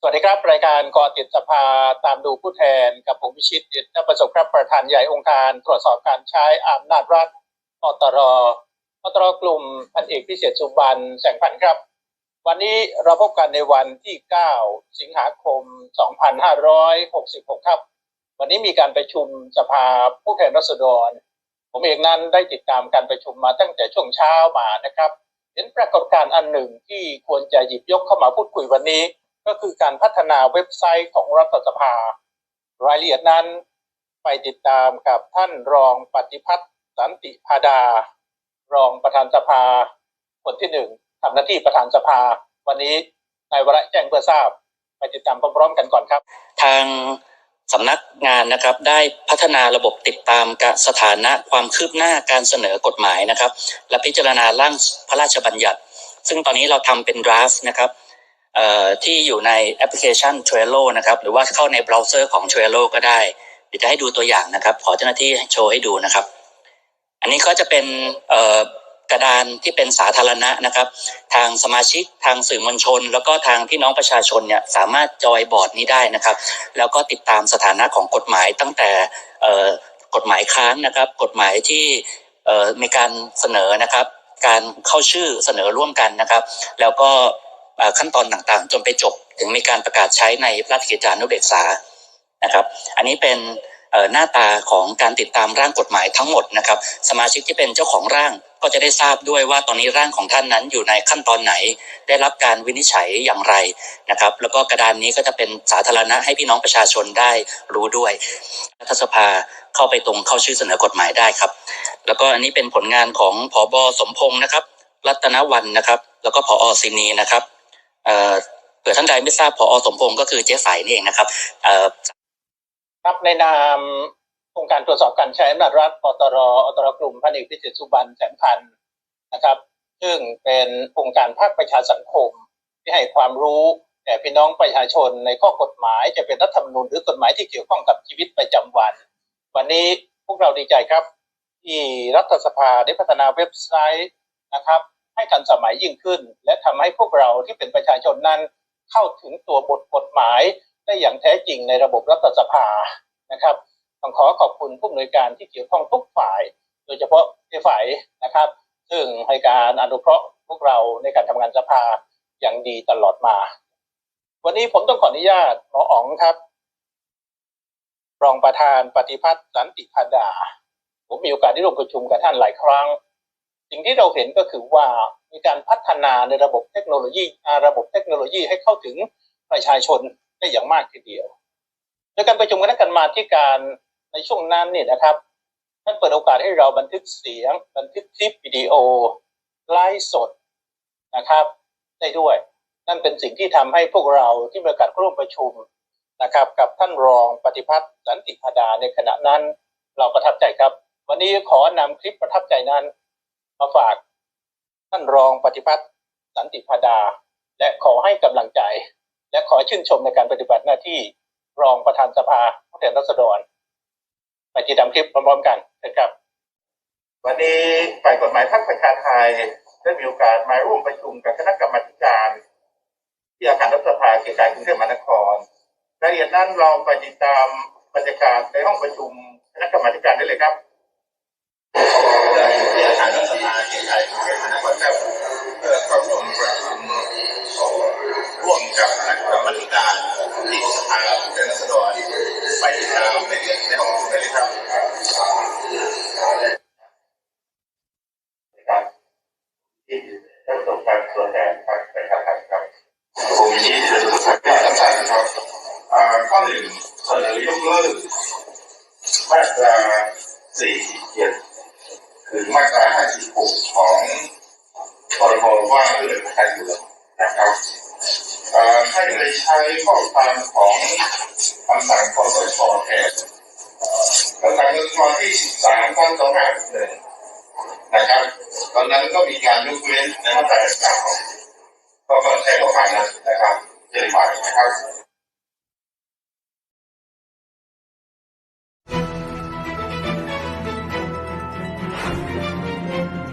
สวัสดีครับ รายการกอติดสภาตามดูผู้แทนกับผมพิชิตดิษฐประสบครับประธานใหญ่องค์การตรวจสอบการใช้อำนาจรัฐอตรอตรกลุ่มพันเอกพิเศษสุบันแสงพันธ์ครับ วันนี้เราพบกันในวันที่ 9 สิงหาคม 2566 ครับ วันนี้มีการประชุมสภาผู้แทนราษฎร ผมเองนั้นได้ติดตามการประชุมมาตั้งแต่ช่วงเช้ามานะครับ เห็นปรากฏการณ์อันหนึ่งที่ควรจะหยิบยกเข้ามาพูดคุยวันนี้ ก็คือการพัฒนาเว็บไซต์ของรัฐสภา รายละเอียดนั้นไปติดตามกับท่านรองปฏิพัฒน์สันติพาดา รองประธานสภา คนที่หนึ่งทำหน้าที่ประธานสภา วันนี้นายวระแจ้งเพื่อทราบ ไปติดตามพร้อมๆกันก่อนครับ ทางสำนักงานนะครับได้พัฒนาระบบติดตามกสถานะความคืบหน้าการเสนอกฎหมายนะครับ และพิจารณาร่างพระราชบัญญัติ ซึ่งตอนนี้เราทำเป็น draft นะครับ ที่อยู่ในแอปพลิเคชัน Trello นะครับหรือว่าเข้าในเบราว์เซอร์ของ Trello ก็ได้เดี๋ยวจะให้ดูตัวอย่างนะครับ ขอเจ้าหน้าที่โชว์ให้ดูนะครับ อันนี้ก็จะเป็นกระดานที่เป็นสาธารณะนะครับ ทางสมาชิกทางสื่อมวลชน แล้วก็ทางพี่น้องประชาชนเนี่ยสามารถจอยบอร์ดนี้ได้นะครับ แล้วก็ติดตามสถานะของกฎหมายตั้งแต่กฎหมายค้างนะครับ กฎหมายที่มีการเสนอนะครับ การเข้าชื่อเสนอร่วมกันนะครับ แล้วก็ ขั้นตอนต่างๆ จนไปจบถึงมีการประกาศใช้ในราชกิจจานุเบกษานะครับ อันนี้เป็นหน้าตาของการติดตามร่างกฎหมายทั้งหมดนะครับ สมาชิกที่เป็นเจ้าของร่างก็จะได้ทราบด้วยว่าตอนนี้ร่างของท่านนั้นอยู่ในขั้นตอนไหน ได้รับการวินิจฉัยอย่างไรนะครับ แล้วก็กระดานนี้ก็จะเป็นสาธารณะให้พี่น้องประชาชนได้รู้ด้วยรัฐสภาเข้าไปตรงเข้าชื่อเสนอกฎหมายได้ครับ แล้วก็อันนี้เป็นผลงานของผบสมพงศ์นะครับ รัตนวันนะครับ แล้วก็ผอซินีนะครับ เอ่อเผื่อท่านใดไม่ทราบผอสมพงศ์ก็คือเจ๊ใสนี่เองนะครับเอ่อครับในนามองค์การตรวจสอบการใช้อำนาจรัฐอตรอตรกลุ่มพันเอกพิเศษสุบันแสงพันธ์นะครับ ซึ่งเป็นองค์การภาคประชาสังคม ที่ให้ความรู้แก่พี่น้องประชาชนในข้อกฎหมายจะเป็นรัฐธรรมนูญหรือกฎหมายที่เกี่ยวข้องกับชีวิตประจำวัน วันนี้พวกเราดีใจครับ ที่รัฐสภาได้พัฒนาเว็บไซต์นะครับ ให้ทันสมัยยิ่งขึ้น และทำให้พวกเราที่เป็นประชาชนนั้นเข้าถึงตัวบทกฎหมายได้อย่างแท้จริงในระบบรัฐสภานะครับต้องขอขอบคุณผู้อำนวยการที่เกี่ยวข้องทุกฝ่าย โดยเฉพาะฝ่ายนะครับ ซึ่งให้การอนุเคราะห์พวกเราในการทำงานสภาอย่างดีตลอดมา วันนี้ผมต้องขออนุญาตหมออ๋องครับ รองประธานปฏิพัฒน์สันติพาดา ผมมีโอกาสได้ร่วมประชุมกับท่านหลายครั้ง สิ่งที่เราเห็นก็คือว่ามีการพัฒนาในระบบเทคโนโลยีอาระบบเทคโนโลยีให้เข้าถึงประชาชนได้อย่างมากทีเดียวในการประชุมคณะกรรมาธิการในช่วงนั้นเนี่ยนะครับท่านเปิดโอกาสให้เราบันทึกเสียง บันทึกคลิปวิดีโอไลฟ์สดนะครับ ได้ด้วย นั่นเป็นสิ่งที่ทำให้พวกเราที่มีโอกาสร่วมประชุมนะครับ กับท่านรองปฏิพัฒน์สันติพาดาในขณะนั้น เราประทับใจครับ วันนี้ขอนำคลิปประทับใจนั้น มาฝากท่านรองปฏิพัฒน์สันติพาดา และขอให้กำลังใจ และขอชื่นชมในการปฏิบัติหน้าที่รองประธานสภาผู้แทนราษฎรไปติดตามคลิปพร้อมๆกันนะครับ วันนี้ฝ่ายกฎหมายพรรคประชาไทยได้มีโอกาสมาร่วมประชุมกับคณะกรรมาการที่อาคารรัฐสภาเขตการกรุงเทพมหานครรายละเอียดนั้นเราไปติดตามบรรยากาศในห้องประชุมคณะกรรมาการได้เลยครับ ขตการกรุงเทพมหานครครับเพื่อเข้าร่วมปชุมร่วมกับคณะกรรมาธิการที่สภาผู้แทนราษฎรไปติดตามในในห้องประชุมได้เลยครับครับที่ท่านประธานตัวแทนพรรคประชารที่จะสักการอ่าข้อหนึ่งเสนอยกเลิกมาตรา47 คือมาตรา56ของพรบว่าด้วยการเมืองนะครับให้ไปใช้ข้อความของคำสั่งคอสชแทนคำสั่งคอสชที่ 13ข้อ2561นะครับ ตอนนั้นก็มีการยกเว้นในมาตรา9ก็ก็ใช้ข้อความนั้นนะครับเจริญหม่นะครับ